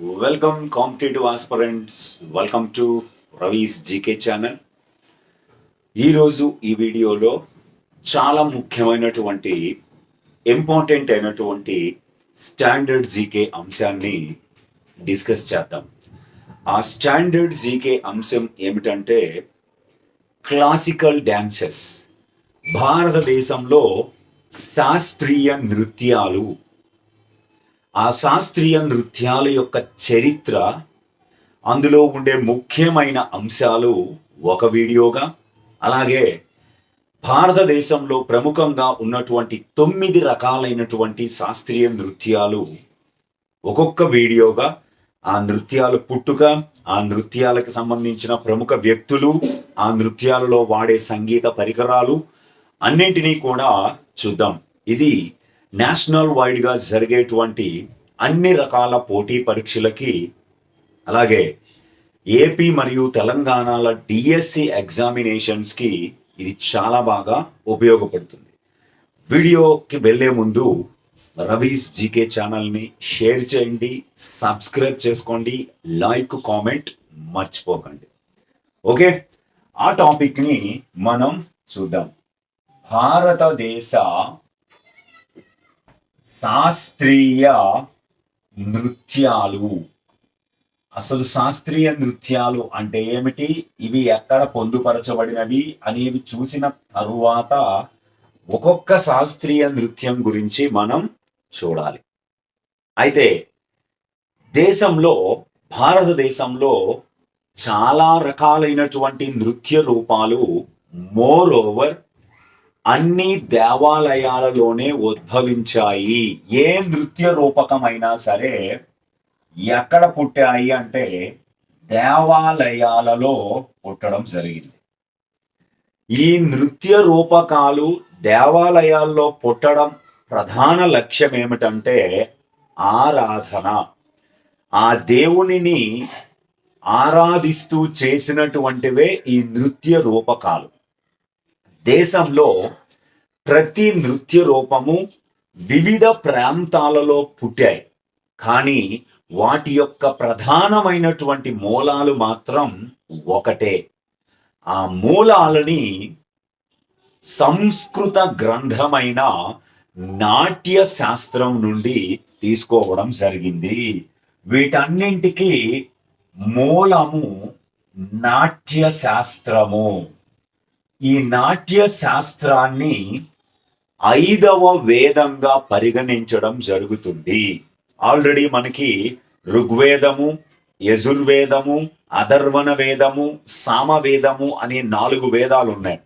Welcome competitive aspirants welcome to Ravi's GK channel ఈరోజు ఈ వీడియోలో చాలా ముఖ్యమైనటువంటి ఇంపార్టెంట్ అయినటువంటి స్టాండర్డ్ జీకే అంశాన్ని డిస్కస్ చేద్దాం. ఆ స్టాండర్డ్ జీకే అంశం ఏమిటంటే క్లాసికల్ డ్యాన్సెస్ భారతదేశంలో శాస్త్రీయ నృత్యాలు. ఆ శాస్త్రీయ నృత్యాల యొక్క చరిత్ర అందులో ఉండే ముఖ్యమైన అంశాలు ఒక వీడియోగా అలాగే భారతదేశంలో ప్రముఖంగా ఉన్నటువంటి తొమ్మిది రకాలైనటువంటి శాస్త్రీయ నృత్యాలు ఒక్కొక్క వీడియోగా. ఆ నృత్యాలు పుట్టుక ఆ నృత్యాలకు సంబంధించిన ప్రముఖ వ్యక్తులు ఆ నృత్యాలలో వాడే సంగీత పరికరాలు అన్నింటినీ కూడా చూద్దాం. ఇది నేషనల్ వైడ్గా జరిగేటువంటి అన్ని రకాల పోటీ పరీక్షలకి అలాగే ఏపీ మరియు తెలంగాణల డిఎస్సి ఎగ్జామినేషన్స్కి ఇది చాలా బాగా ఉపయోగపడుతుంది. వీడియోకి వెళ్ళే ముందు రవీస్ జీకే ఛానల్ని షేర్ చేయండి సబ్స్క్రైబ్ చేసుకోండి లైక్ కామెంట్ మర్చిపోకండి. ఓకే ఆ టాపిక్ని మనం చూద్దాం. భారతదేశ శాస్త్రీయ నృత్యాలు. అసలు శాస్త్రీయ నృత్యాలు అంటే ఏమిటి? ఇవి ఎక్కడ పొందుపరచబడినవి అనేవి చూసిన తరువాత ఒక్కొక్క శాస్త్రీయ నృత్యం గురించి మనం చూడాలి. అయితే దేశంలో భారతదేశంలో చాలా రకాలైనటువంటి నృత్య రూపాలు మోర్ ఓవర్ అన్ని దేవాలయాలలోనే ఉద్భవించాయి. ఏ నృత్య రూపకమైనా సరే ఎక్కడ పుట్టాయి అంటే దేవాలయాలలో పుట్టడం జరిగింది. ఈ నృత్య రూపకాలు దేవాలయాల్లో పుట్టడం ప్రధాన లక్ష్యం ఏమిటంటే ఆరాధన. ఆ దేవునిని ఆరాధిస్తూ చేసినటువంటివే ఈ నృత్య రూపకాలు. దేశంలో ప్రతి నృత్య రూపము వివిధ ప్రాంతాలలో పుట్టాయి. కానీ వాటి యొక్క ప్రధానమైనటువంటి మూలాలు మాత్రం ఒకటే. ఆ మూలాలని సంస్కృత గ్రంథమైన నాట్య శాస్త్రం నుండి తీసుకోవడం జరిగింది. వీటన్నింటికి మూలము నాట్య శాస్త్రము ఈ నాట్య శాస్త్రాన్ని ఐదవ వేదంగా పరిగణించడం జరుగుతుంది. ఆల్రెడీ మనకి ఋగ్వేదము యజుర్వేదము అధర్వణ వేదము సామవేదము అనే నాలుగు వేదాలు ఉన్నాయి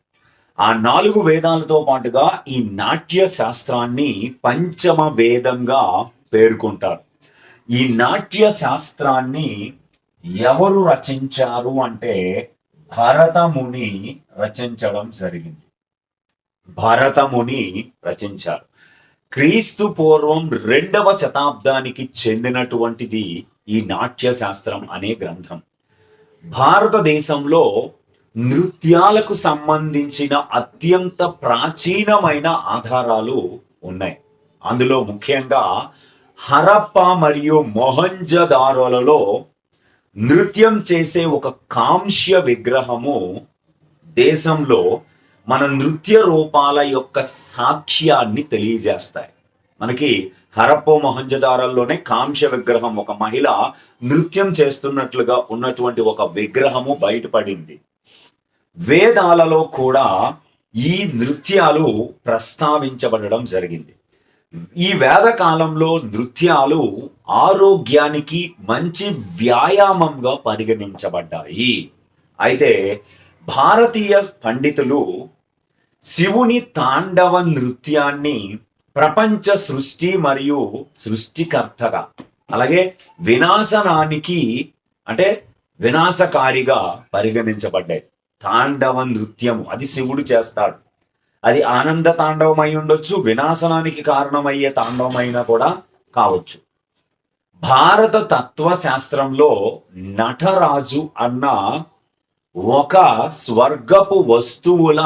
ఆ నాలుగు వేదాలతో పాటుగా ఈ నాట్య శాస్త్రాన్ని పంచమ వేదంగా పేర్కొంటారు. ఈ నాట్య శాస్త్రాన్ని ఎవరు రచించారు అంటే భరతముని రచించడం జరిగింది. భరతముని రచించారు. క్రీస్తు పూర్వం రెండవ శతాబ్దానికి చెందినటువంటిది ఈ నాట్య శాస్త్రం అనే గ్రంథం. భారతదేశంలో నృత్యాలకు సంబంధించిన అత్యంత ప్రాచీనమైన ఆధారాలు ఉన్నాయి. అందులో ముఖ్యంగా హరప్ప మరియు మొహంజదారోలలో నృత్యం చేసే ఒక కాంస్య విగ్రహము దేశంలో మన నృత్య రూపాల యొక్క సాక్ష్యాన్ని తెలియజేస్తాయి. మనకి హరప్పో మొహంజదారాల్లోనే కాంస్య విగ్రహం ఒక మహిళ నృత్యం చేస్తున్నట్లుగా ఉన్నటువంటి ఒక విగ్రహము బయటపడింది. వేదాలలో కూడా ఈ నృత్యాలు ప్రస్తావించబడడం జరిగింది. ఈ వేద కాలంలో నృత్యాలు ఆరోగ్యానికి మంచి వ్యాయామంగా పరిగణించబడ్డాయి. అయితే భారతీయ పండితులు శివుని తాండవ నృత్యాన్ని ప్రపంచ సృష్టి మరియు సృష్టికర్తగా అలాగే వినాశనానికి అంటే వినాశకారిగా పరిగణించబడ్డాయి. తాండవ నృత్యము అది శివుడు చేస్తాడు. అది ఆనంద తాండవమై ఉండొచ్చు వినాశనానికి కారణమయ్యే తాండవమైనా కూడా కావచ్చు. భారత తత్వశాస్త్రంలో నటరాజు అన్న ఒక స్వర్గపు వస్తువుల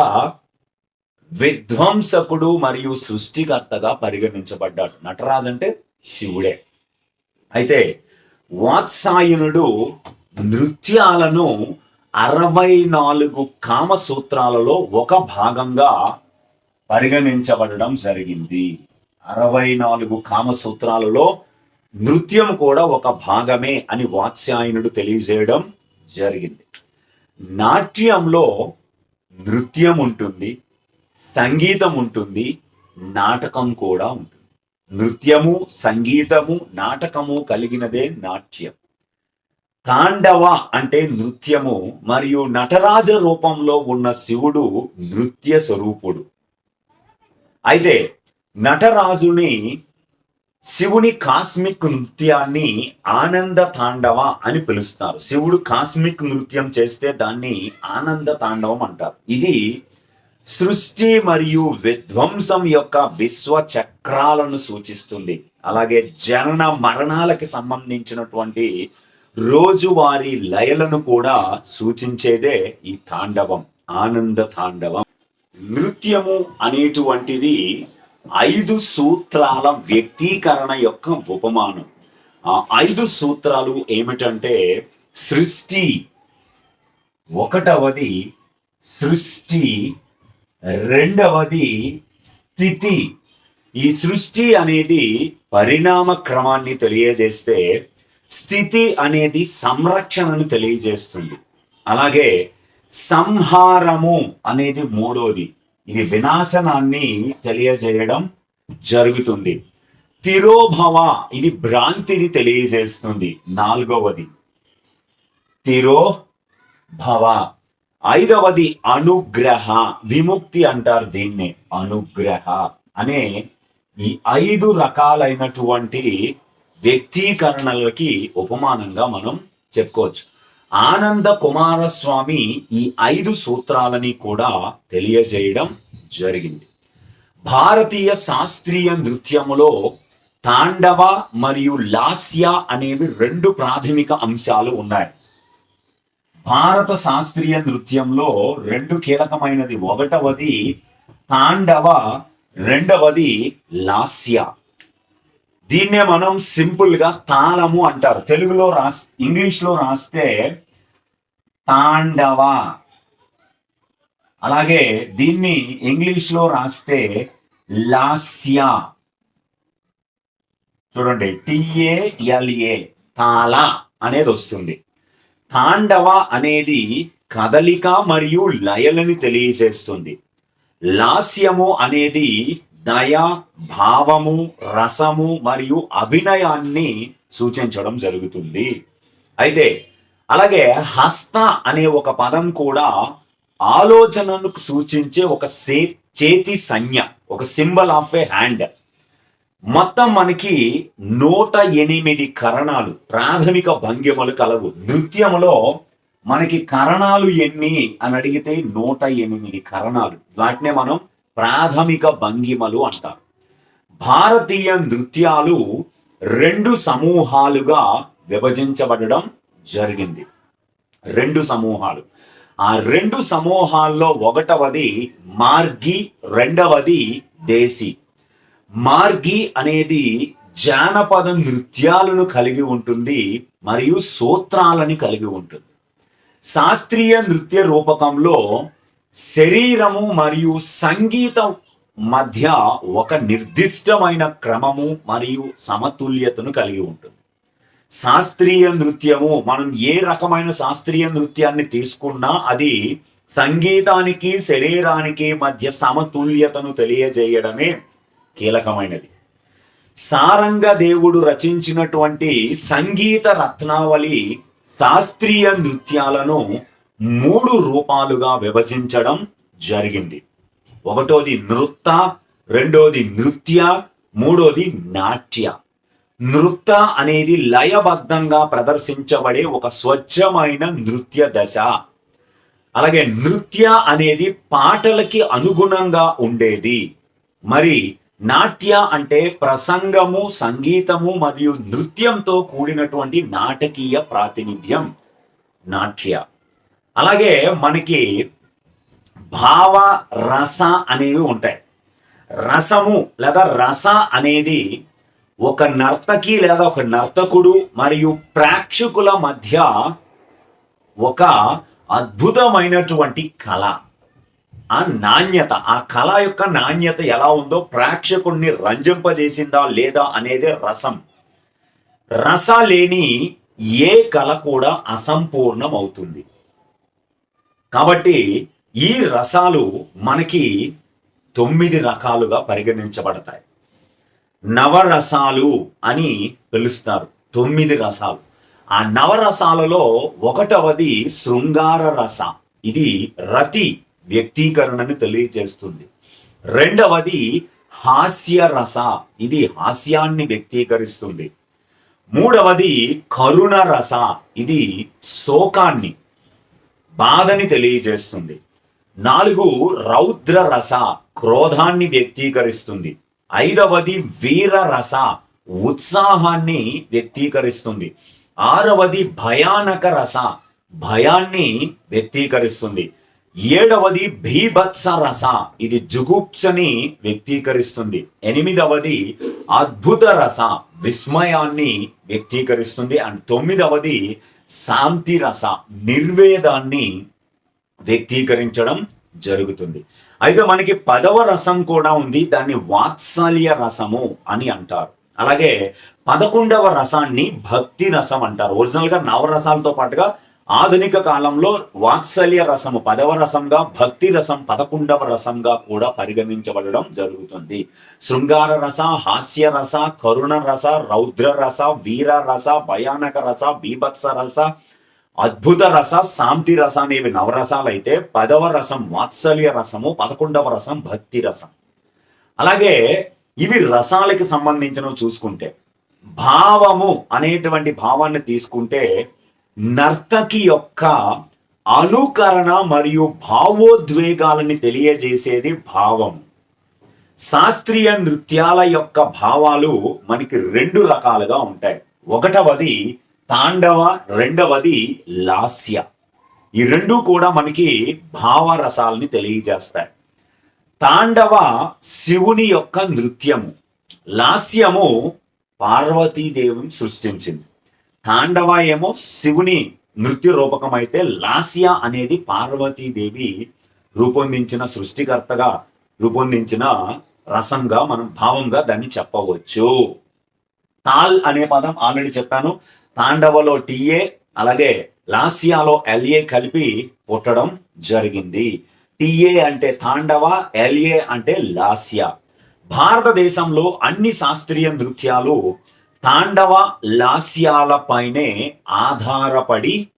విధ్వంసకుడు మరియు సృష్టికర్తగా పరిగణించబడ్డాడు. నటరాజు అంటే శివుడే. అయితే వాత్సాయనుడు నృత్యాలను అరవై నాలుగు కామసూత్రాలలో ఒక భాగంగా పరిగణించబడడం జరిగింది. అరవై నాలుగు కామసూత్రాలలో నృత్యం కూడా ఒక భాగమే అని వాత్స్యాయనుడు తెలియజేయడం జరిగింది. నాట్యంలో నృత్యం ఉంటుంది సంగీతం ఉంటుంది నాటకం కూడా ఉంటుంది. నృత్యము సంగీతము నాటకము కలిగినదే నాట్యం. తాండవ అంటే నృత్యము మరియు నటరాజ రూపంలో ఉన్న శివుడు నృత్య స్వరూపుడు. అయితే నటరాజుని శివుని కాస్మిక్ నృత్యాన్ని ఆనంద తాండవ అని పిలుస్తారు. శివుడు కాస్మిక్ నృత్యం చేస్తే దాన్ని ఆనంద తాండవం అంటారు. ఇది సృష్టి మరియు విధ్వంసం యొక్క విశ్వ చక్రాలను సూచిస్తుంది. అలాగే జనన మరణాలకి సంబంధించినటువంటి రోజువారీ లయలను కూడా సూచించేదే ఈ తాండవం ఆనంద తాండవం. నృత్యము అనేటువంటిది ఐదు సూత్రాల వ్యక్తీకరణ యొక్క ఉపమానం. ఆ ఐదు సూత్రాలు ఏమిటంటే సృష్టి ఒకటవది సృష్టి రెండవది స్థితి. ఈ సృష్టి అనేది పరిణామ క్రమాన్ని తెలియజేస్తే స్థితి అనేది సంరక్షణను తెలియజేస్తుంది. అలాగే సంహారము అనేది మూడోది. ఇది వినాశనాన్ని తెలియజేయడం జరుగుతుంది. తిరోభవ ఇది భ్రాంతిని తెలియజేస్తుంది. నాలుగవది. తిరోభవ. ఐదవది అనుగ్రహ. విముక్తి అంటారు దీన్ని. అనుగ్రహ అనే ఈ ఐదు రకాలైనటువంటి వ్యక్తీకరణలకి ఉపమానంగా మనం చెప్పుకోవచ్చు. ఆనంద కుమారస్వామి ఈ ఐదు సూత్రాలని కూడా తెలియజేయడం జరిగింది. భారతీయ శాస్త్రీయ నృత్యములో తాండవ మరియు లాస్య అనేవి రెండు ప్రాథమిక అంశాలు ఉన్నాయి. భారత శాస్త్రీయ నృత్యంలో రెండు కీలకమైనది. ఒకటవది తాండవ రెండవది లాస్య. దీన్నే మనం సింపుల్గా తాళము అంటారు. తెలుగులో రాస్ ఇంగ్లీష్లో రాస్తే తాండవ. అలాగే దీన్ని ఇంగ్లీష్లో రాస్తే లాస్య. చూడండి టిఏఎల్ఏ తాళ అనేది వస్తుంది. తాండవ అనేది కదలిక మరియు లయలని తెలియజేస్తుంది. లాస్యము అనేది దయ భావము రసము మరియు అభినయాన్ని సూచించడం జరుగుతుంది. అయితే అలాగే హస్త అనే ఒక పదం కూడా ఆలోచనను సూచించే ఒక సే చేతి సంజ్ఞ ఒక సింబల్ ఆఫ్ ఏ హ్యాండ్. మొత్తం మనకి నూట ఎనిమిది కరణాలు ప్రాథమిక భంగిమలు కలవు. నృత్యములో మనకి కరణాలు ఎన్ని అని అడిగితే నూట ఎనిమిది కరణాలు. వాటినే మనం ప్రాథమిక భంగిమలు అంటారు. భారతీయ నృత్యాలు రెండు సమూహాలుగా విభజించబడడం జరిగింది. రెండు సమూహాలు. ఆ రెండు సమూహాల్లో ఒకటవది మార్గి రెండవది దేశీ. మార్గి అనేది జానపద నృత్యాలను కలిగి ఉంటుంది మరియు సూత్రాలని కలిగి ఉంటుంది. శాస్త్రీయ నృత్య రూపకంలో శరీరము మరియు సంగీతం మధ్య ఒక నిర్దిష్టమైన క్రమము మరియు సమతుల్యతను కలిగి ఉంటుంది. శాస్త్రీయ నృత్యము మనం ఏ రకమైన శాస్త్రీయ నృత్యాన్ని తీసుకున్నా అది సంగీతానికి శరీరానికి మధ్య సమతుల్యతను తెలియజేయడమే కీలకమైనది. సారంగ దేవుడు రచించినటువంటి సంగీత రత్నావళి శాస్త్రీయ నృత్యాలను మూడు రూపాలుగా విభజించడం జరిగింది. ఒకటోది నృత్త రెండోది నృత్య మూడోది నాట్య. నృత్య అనేది లయబద్ధంగా ప్రదర్శించబడే ఒక స్వచ్ఛమైన నృత్య దశ. అలాగే నృత్య అనేది పాటలకి అనుగుణంగా ఉండేది. మరి నాట్య అంటే ప్రసంగము సంగీతము మరియు నృత్యంతో కూడినటువంటి నాటకీయ ప్రాతినిధ్యం నాట్య. అలాగే మనకి భావ రస అనేవి ఉంటాయి. రసము లేదా రస అనేది ఒక నర్తకి లేదా ఒక నర్తకుడు మరియు ప్రేక్షకుల మధ్య ఒక అద్భుతమైనటువంటి కళ. ఆ నాణ్యత ఆ కళ యొక్క నాణ్యత ఎలా ఉందో ప్రేక్షకుడిని రంజింపజేసిందా లేదా అనేది రసం. రస లేని ఏ కళ కూడా అసంపూర్ణం అవుతుంది కాబట్టి ఈ రసాలు మనకి తొమ్మిది రకాలుగా పరిగణించబడతాయి. నవరసాలు అని పిలుస్తారు. తొమ్మిది రసాలు. ఆ నవరసాలలో ఒకటవది శృంగార రస. ఇది రతి వ్యక్తీకరణను తెలియజేస్తుంది. రెండవది హాస్య రస. ఇది హాస్యాన్ని వ్యక్తీకరిస్తుంది. మూడవది కరుణ రస. ఇది శోకాన్ని బాధని తెలియజేస్తుంది. నాలుగు రౌద్ర రస క్రోధాన్ని వ్యక్తీకరిస్తుంది. ఐదవది వీర రస ఉత్సాహాన్ని వ్యక్తీకరిస్తుంది. ఆరవది భయానక రస భయాన్ని వ్యక్తీకరిస్తుంది. ఏడవది భీభత్స రస ఇది జుగుప్సని వ్యక్తీకరిస్తుంది. ఎనిమిదవది అద్భుత రస విస్మయాన్ని వ్యక్తీకరిస్తుంది. అండ్ తొమ్మిదవది శాంతి రస నిర్వేదాన్ని వ్యక్తీకరించడం జరుగుతుంది. అయితే మనకి పదవ రసం కూడా ఉంది దాన్ని వాత్సల్య రసము అని అంటారు. అలాగే పదకొండవ రసాన్ని భక్తి రసం అంటారు. ఒరిజినల్గా నవరసాలతో పాటుగా ఆధునిక కాలంలో వాత్సల్య రసము పదవ రసంగా భక్తి రసం పదకొండవ రసంగా కూడా పరిగణించబడడం జరుగుతుంది. శృంగార రస హాస్య రస కరుణ రస రౌద్ర రస వీర రస భయానక రస బీభత్స రస అద్భుత రస శాంతి రస అనేవి నవరసాలు అయితే పదవ రసం వాత్సల్య రసము పదకొండవ రసం భక్తి రసం. అలాగే ఇవి రసాలకి సంబంధించినవి చూసుకుంటే భావము అనేటువంటి భావాన్ని తీసుకుంటే నర్తకి యొక్క అనుకరణ మరియు భావోద్వేగాలని తెలియజేసేది భావం. శాస్త్రీయ నృత్యాల యొక్క భావాలు మనకి రెండు రకాలుగా ఉంటాయి. ఒకటవది తాండవ రెండవది లాస్య. ఈ రెండు కూడా మనకి భావరసాలని తెలియజేస్తాయి. తాండవ శివుని యొక్క నృత్యము. లాస్యము పార్వతీదేవిని సృష్టించింది. తాండవ ఏమో శివుని నృత్య రూపకం అయితే లాస్య అనేది పార్వతీదేవి రూపొందించిన సృష్టికర్తగా రూపొందించిన రసంగా మనం భావంగా దాన్ని చెప్పవచ్చు. తాల్ అనే పదం ఆల్రెడీ చెప్పాను. తాండవలో టీఏ అలాగే లాస్యాలో ఎల్ఏ కలిపి పుట్టడం జరిగింది. టీఏ అంటే తాండవ ఎల్ఏ అంటే లాస్య. భారతదేశంలో అన్ని శాస్త్రీయ నృత్యాలు తాండవ లాస్యాలపైనే ఆధారపడి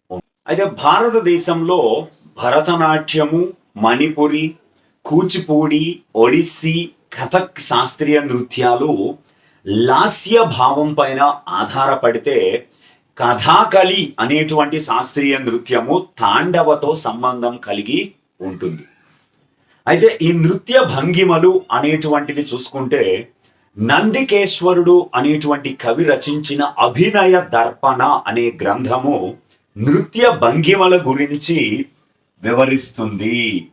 అయితే భారతదేశంలో భరతనాట్యము మణిపురి కూచిపూడి ఒడిస్సీ కథక్ శాస్త్రీయ నృత్యాలు లాస్య భావం పైన ఆధారపడితే కథాకళి అనేటువంటి శాస్త్రీయ నృత్యము తాండవతో సంబంధం కలిగి ఉంటుంది. అయితే ఈ నృత్య భంగిమలు అనేటువంటిది చూసుకుంటే నందికేశ్వరుడు అనేటువంటి కవి రచించిన అభినయ దర్పణ అనే గ్రంథము నృత్య భంగిమల గురించి వివరిస్తుంది.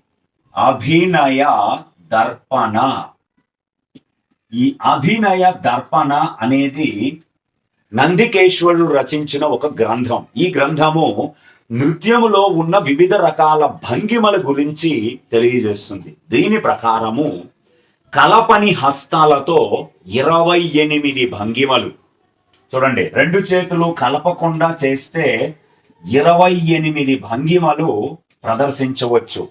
అభినయ దర్పణ. ఈ అభినయ దర్పణ అనేది నందికేశ్వరుడు రచించిన ఒక గ్రంథం. ఈ గ్రంథము నృత్యములో ఉన్న వివిధ రకాల భంగిమల గురించి తెలియజేస్తుంది. దీని ప్రకారము కలపని హస్తాలతో ఇరవై ఎనిమిది భంగిమలు. చూడండి రెండు చేతులు కలపకుండా చేస్తే ఇరవై ఎనిమిది భంగిమలు ప్రదర్శించవచ్చు.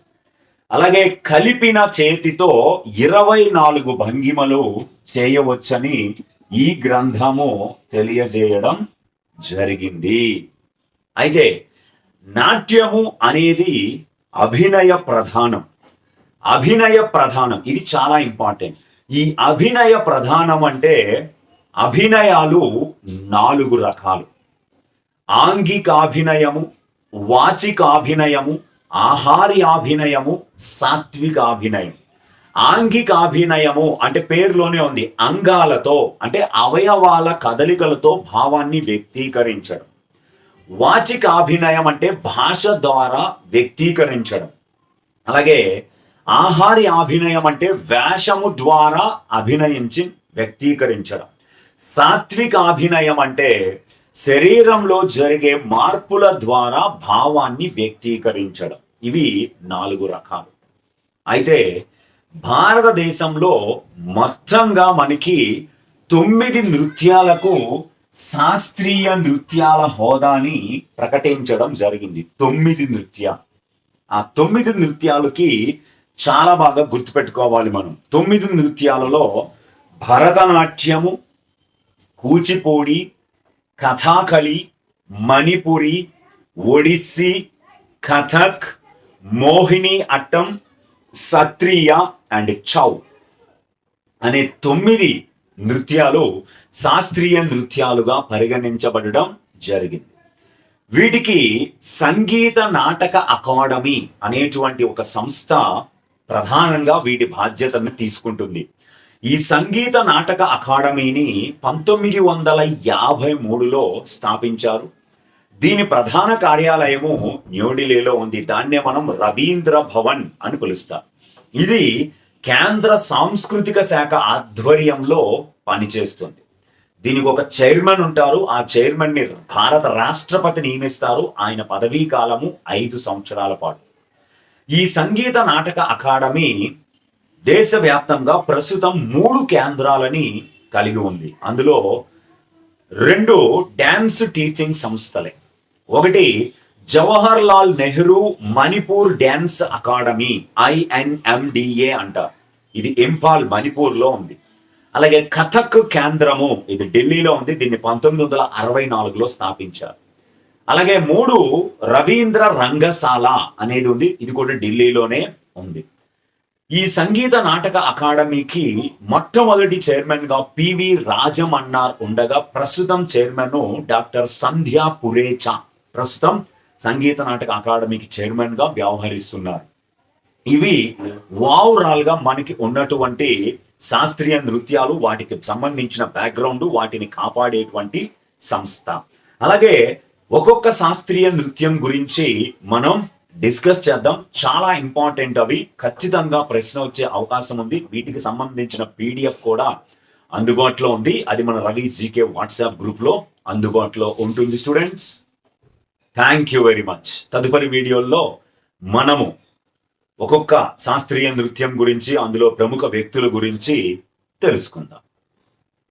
అలాగే కలిపిన చేతితో ఇరవై నాలుగు భంగిమలు చేయవచ్చని ఈ గ్రంథము తెలియజేయడం జరిగింది. అయితే నాట్యము అనేది అభినయ ప్రధానం. అభినయ ప్రధానం. ఇది చాలా ఇంపార్టెంట్. ఈ అభినయ ప్రధానం అంటే అభినయాలు నాలుగు రకాలు. ఆంగికాభినయము వాచికాభినయము ఆహార్యాభినయము సాత్వికాభినయం. ఆంగికాభినయము అంటే పేరులోనే ఉంది. అంగాలతో అంటే అవయవాల కదలికలతో భావాన్ని వ్యక్తీకరించడం. వాచికాభినయం అంటే భాష ద్వారా వ్యక్తీకరించడం. అలాగే ఆహారి అభినయం అంటే వేషము ద్వారా అభినయించి వ్యక్తీకరించడం. సాత్విక అభినయం అంటే శరీరంలో జరిగే మార్పుల ద్వారా భావాన్ని వ్యక్తీకరించడం. ఇవి నాలుగు రకాలు. అయితే భారతదేశంలో మొత్తంగా మనకి తొమ్మిది నృత్యాలకు శాస్త్రీయ నృత్యాల హోదాని ప్రకటించడం జరిగింది. తొమ్మిది నృత్యాలు. ఆ తొమ్మిది నృత్యాలకి చాలా బాగా గుర్తుపెట్టుకోవాలి మనం. తొమ్మిది నృత్యాలలో భరతనాట్యము కూచిపూడి కథాకళి మణిపురి ఒడిస్సీ కథక్ మోహిని అట్టం సత్రియ అండ్ చౌ అనే తొమ్మిది నృత్యాలు శాస్త్రీయ నృత్యాలుగా పరిగణించబడడం జరిగింది. వీటికి సంగీత నాటక అకాడమీ అనేటువంటి ఒక సంస్థ ప్రధానంగా వీటి బాధ్యతను తీసుకుంటుంది. ఈ సంగీత నాటక అకాడమీని పంతొమ్మిది వందల యాభై మూడులో స్థాపించారు. దీని ప్రధాన కార్యాలయము న్యూఢిల్లీలో ఉంది. దాన్నే మనం రవీంద్ర భవన్ అని పిలుస్తాం. ఇది కేంద్ర సాంస్కృతిక శాఖ ఆధ్వర్యంలో పనిచేస్తుంది. దీనికి ఒక చైర్మన్ ఉంటారు. ఆ చైర్మన్ని భారత రాష్ట్రపతి నియమిస్తారు. ఆయన పదవీ కాలము ఐదు సంవత్సరాల పాటు. ఈ సంగీత నాటక అకాడమీ దేశవ్యాప్తంగా ప్రస్తుతం మూడు కేంద్రాలని కలిగి ఉంది. అందులో రెండు డ్యాన్స్ టీచింగ్ సంస్థలే. ఒకటి Jawaharlal Nehru Manipur dance academy INMDA అంటారు ఇది ఇంపాల్ మణిపూర్లో ఉంది. అలాగే కథక్ కేంద్రము ఇది ఢిల్లీలో ఉంది దీన్ని పంతొమ్మిది వందల అరవై నాలుగులో స్థాపించారు. అలాగే మూడు రవీంద్ర రంగశాల అనేది ఉంది. ఇది కూడా ఢిల్లీలోనే ఉంది. ఈ సంగీత నాటక అకాడమీకి మొట్టమొదటి చైర్మన్గా పివి రాజమన్నార్ ఉండగా ప్రస్తుతం చైర్మన్ డాక్టర్ సంధ్యా పురేచా ప్రస్తుతం సంగీత నాటక అకాడమీకి చైర్మన్గా వ్యవహరిస్తున్నారు. ఇవి ఓవరాల్గా మనకి ఉన్నటువంటి శాస్త్రీయ నృత్యాలు వాటికి సంబంధించిన బ్యాక్గ్రౌండ్ వాటిని కాపాడేటువంటి సంస్థ. అలాగే ఒక్కొక్క శాస్త్రీయ నృత్యం గురించి మనం డిస్కస్ చేద్దాం. చాలా ఇంపార్టెంట్ అవి. ఖచ్చితంగా ప్రశ్న వచ్చే అవకాశం ఉంది. వీటికి సంబంధించిన పీడిఎఫ్ కూడా అందుబాటులో ఉంది. అది మన రవి జీకే వాట్సాప్ గ్రూప్లో అందుబాటులో ఉంటుంది students. Thank you very much తదుపరి వీడియోల్లో మనము ఒక్కొక్క శాస్త్రీయ నృత్యం గురించి అందులో ప్రముఖ వ్యక్తుల గురించి తెలుసుకుందాం.